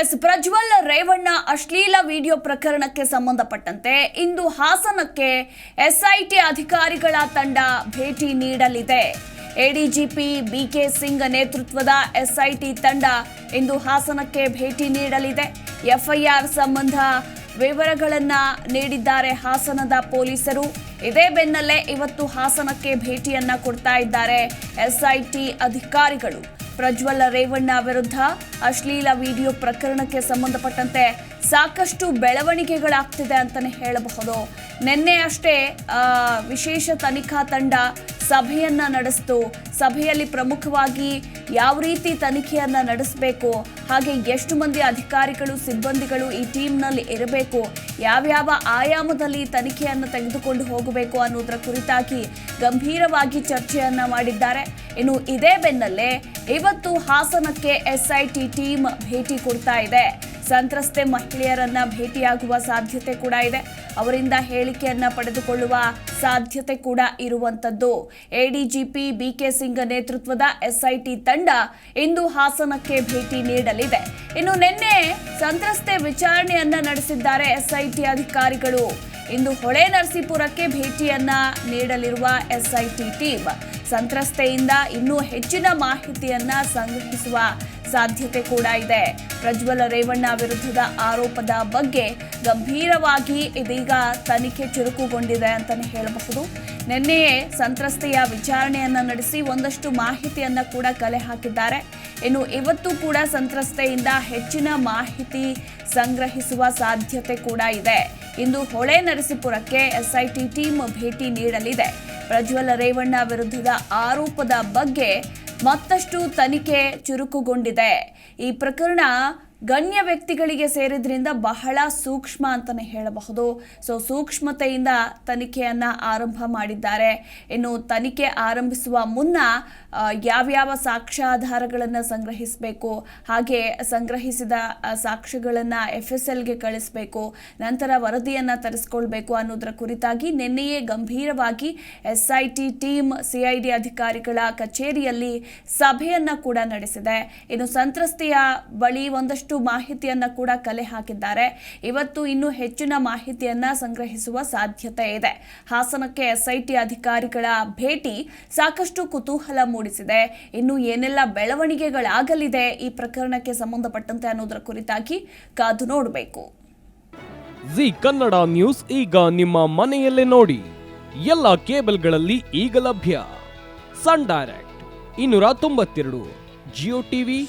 S Prajwal Revanna ಅಶ್ಲೀಲ video ಪ್ರಕರಣಕ್ಕೆ ಸಂಬಂಧಪಟ್ಟಂತೆ ಇಂದು ಹಾಸನಕ್ಕೆ ಎಸ್ಐಟಿ ಅಧಿಕಾರಿಗಳ ತಂಡ ಭೇಟಿ ನೀಡಲಿದೆ. ಎಡಿಜಿಪಿ ಬಿಕೆ ಸಿಂಗ್ ನೇತೃತ್ವದ ಎಸ್ಐಟಿ ತಂಡ ಇಂದು ಹಾಸನಕ್ಕೆ ಭೇಟಿ ನೀಡಲಿದೆ. ಎಫ್ಐಆರ್ ಸಂಬಂಧ ವಿವರಗಳನ್ನು ನೀಡಿದ್ದಾರೆ ಹಾಸನದ ಪೊಲೀಸರು. ಇದೇ ಬೆನ್ನಲ್ಲೇ ಇವತ್ತು ಹಾಸನಕ್ಕೆ ಭೇಟಿಯನ್ನ ಕೊಡ್ತಾ ಇದ್ದಾರೆ ಎಸ್ಐಟಿ ಅಧಿಕಾರಿಗಳು. ಪ್ರಜ್ವಲ್ ರೇವಣ್ಣ ವಿರುದ್ಧ ಅಶ್ಲೀಲ ವಿಡಿಯೋ ಪ್ರಕರಣಕ್ಕೆ ಸಂಬಂಧಪಟ್ಟಂತೆ ಸಾಕಷ್ಟು ಬೆಳವಣಿಗೆಗಳಾಗ್ತಿದೆ ಅಂತಲೇ ಹೇಳಬಹುದು. ನಿನ್ನೆ ಅಷ್ಟೇ ವಿಶೇಷ ತನಿಖಾ ತಂಡ ಸಭೆಯನ್ನ ನಡೆಸಿತು. ಸಭೆಯಲ್ಲಿ ಪ್ರಮುಖವಾಗಿ ಯಾವ ರೀತಿ ತನಿಖೆಯನ್ನ ನಡೆಸಬೇಕು, ಹಾಗೆ ಎಷ್ಟು ಮಂದಿ ಅಧಿಕಾರಿಗಳು, ಸಿಬ್ಬಂದಿಗಳು ಈ ಟೀಮ್ನಲ್ಲಿ ಇರಬೇಕು, ಯಾವ್ಯಾವ ಆಯಾಮದಲ್ಲಿ ತನಿಖೆಯನ್ನು ತೆಗೆದುಕೊಂಡು ಹೋಗಬೇಕು ಅನ್ನೋದರ ಕುರಿತಾಗಿ ಗಂಭೀರವಾಗಿ ಚರ್ಚೆಯನ್ನ ಮಾಡಿದ್ದಾರೆ. ಇನ್ನು ಇದೇ ಬೆನ್ನಲ್ಲೇ ಇವತ್ತು ಹಾಸನಕ್ಕೆ ಎಸ್ಐಟಿ ಟೀಮ್ ಭೇಟಿ ಕೊಡ್ತಾ ಇದೆ. ಸಂತ್ರಸ್ತೆ ಮಹಿಳೆಯರನ್ನ ಭೇಟಿಯಾಗುವ ಸಾಧ್ಯತೆ ಕೂಡ ಇದೆ. ಅವರಿಂದ ಹೇಳಿಕೆಯನ್ನ ಪಡೆದುಕೊಳ್ಳುವ ಸಾಧ್ಯತೆ ಕೂಡ ಇರುವಂತದ್ದು. ಎಡಿಜಿಪಿ ಬಿಕೆ ಸಿಂಗ್ ನೇತೃತ್ವದ ಎಸ್ಐಟಿ ತಂಡ ಇಂದು ಹಾಸನಕ್ಕೆ ಭೇಟಿ ನೀಡಲಿದೆ. ಇನ್ನು ನಿನ್ನೆ ಸಂತ್ರಸ್ತೆ ವಿಚಾರಣೆಯನ್ನ ನಡೆಸಿದ್ದಾರೆ ಎಸ್ಐಟಿ ಅಧಿಕಾರಿಗಳು. ಇಂದು ಹೊಳೆ ನರಸೀಪುರಕ್ಕೆ ಭೇಟಿಯನ್ನ ನೀಡಲಿರುವ ಎಸ್ಐಟಿ ಟೀಮ್. ಸಂತ್ರಸ್ತೆಯಿಂದ ಇನ್ನೂ ಹೆಚ್ಚಿನ ಮಾಹಿತಿಯನ್ನ ಸಂಗ್ರಹಿಸುವ ಸಾಧ್ಯತೆ ಕೂಡ ಇದೆ. ಪ್ರಜ್ವಲ ರೇವಣ್ಣ ವಿರುದ್ಧದ ಆರೋಪದ ಬಗ್ಗೆ ಗಂಭೀರವಾಗಿ ಇದೀಗ ತನಿಖೆ ಚುರುಕುಗೊಂಡಿದೆ ಅಂತಲೇ ಹೇಳಬಹುದು. ನಿನ್ನೆಯೇ ಸಂತ್ರಸ್ತೆಯ ವಿಚಾರಣೆಯನ್ನ ನಡೆಸಿ ಒಂದಷ್ಟು ಮಾಹಿತಿಯನ್ನ ಕೂಡ ಕಲೆ ಹಾಕಿದ್ದಾರೆ. ಇನ್ನು ಇವತ್ತು ಕೂಡ ಸಂತ್ರಸ್ತೆಯಿಂದ ಹೆಚ್ಚಿನ ಮಾಹಿತಿ ಸಂಗ್ರಹಿಸುವ ಸಾಧ್ಯತೆ ಕೂಡ ಇದೆ. ಇಂದು ಹೊಳೆ ನರಸೀಪುರಕ್ಕೆ ಎಸ್ಐಟಿ ಟೀಮ್ ಭೇಟಿ ನೀಡಲಿದೆ. ಪ್ರಜ್ವಲ್ ರೇವಣ್ಣ ವಿರುದ್ಧದ ಆರೋಪದ ಬಗ್ಗೆ ಮತ್ತಷ್ಟು ತನಿಖೆ ಚುರುಕುಗೊಂಡಿದೆ. ಈ ಪ್ರಕರಣ ಗಣ್ಯ ವ್ಯಕ್ತಿಗಳಿಗೆ ಸೇರಿದ್ರಿಂದ ಬಹಳ ಸೂಕ್ಷ್ಮ ಅಂತಲೇ ಹೇಳಬಹುದು. ಸೊ ಸೂಕ್ಷ್ಮತೆಯಿಂದ ತನಿಖೆಯನ್ನು ಆರಂಭ ಮಾಡಿದ್ದಾರೆ. ಇನ್ನು ತನಿಖೆ ಆರಂಭಿಸುವ ಮುನ್ನ ಯಾವ್ಯಾವ ಸಾಕ್ಷ್ಯಾಧಾರಗಳನ್ನು ಸಂಗ್ರಹಿಸಬೇಕು, ಹಾಗೆ ಸಂಗ್ರಹಿಸಿದ ಸಾಕ್ಷ್ಯಗಳನ್ನು ಎಫ್ ಎಸ್ ಎಲ್ಗೆ ಕಳಿಸಬೇಕು, ನಂತರ ವರದಿಯನ್ನು ತರಿಸ್ಕೊಳ್ಬೇಕು ಅನ್ನೋದರ ಕುರಿತಾಗಿ ನಿನ್ನೆಯೇ ಗಂಭೀರವಾಗಿ S I T team C I D ಅಧಿಕಾರಿಗಳ ಕಚೇರಿಯಲ್ಲಿ ಸಭೆಯನ್ನು ಕೂಡ ನಡೆಸಿದೆ. ಇನ್ನು ಸಂತ್ರಸ್ತೆಯ ಬಳಿ ಒಂದಷ್ಟು ಮಾಹಿತಿಯನ್ನ ಕೂಡ ಕಲೆ ಹಾಕಿದ್ದಾರೆ. ಇವತ್ತು ಇನ್ನೂ ಹೆಚ್ಚಿನ ಮಾಹಿತಿಯನ್ನ ಸಂಗ್ರಹಿಸುವ ಸಾಧ್ಯತೆ ಇದೆ. ಹಾಸನಕ್ಕೆ ಎಸ್ಐಟಿ ಅಧಿಕಾರಿಗಳ ಭೇಟಿ ಸಾಕಷ್ಟು ಕುತೂಹಲ ಮೂಡಿಸಿದೆ. ಇನ್ನು ಏನೆಲ್ಲ ಬೆಳವಣಿಗೆಗಳಾಗಲಿದೆ ಈ ಪ್ರಕರಣಕ್ಕೆ ಸಂಬಂಧಪಟ್ಟಂತೆ ಅನ್ನೋದರ ಕುರಿತಾಗಿ ಕಾದು ನೋಡಬೇಕು. ಜಿ ಕನ್ನಡ ನ್ಯೂಸ್ ಈಗ ನಿಮ್ಮ ಮನೆಯಲ್ಲೇ ನೋಡಿ. ಎಲ್ಲ ಕೇಬಲ್ಗಳಲ್ಲಿ ಈಗ ಲಭ್ಯ. ಸನ್ ಡೈರೆಕ್ಟ್ ಇನ್ನೂರ ತೊಂಬತ್ತೆರಡು, ಜಿಯೋ ಟಿವಿ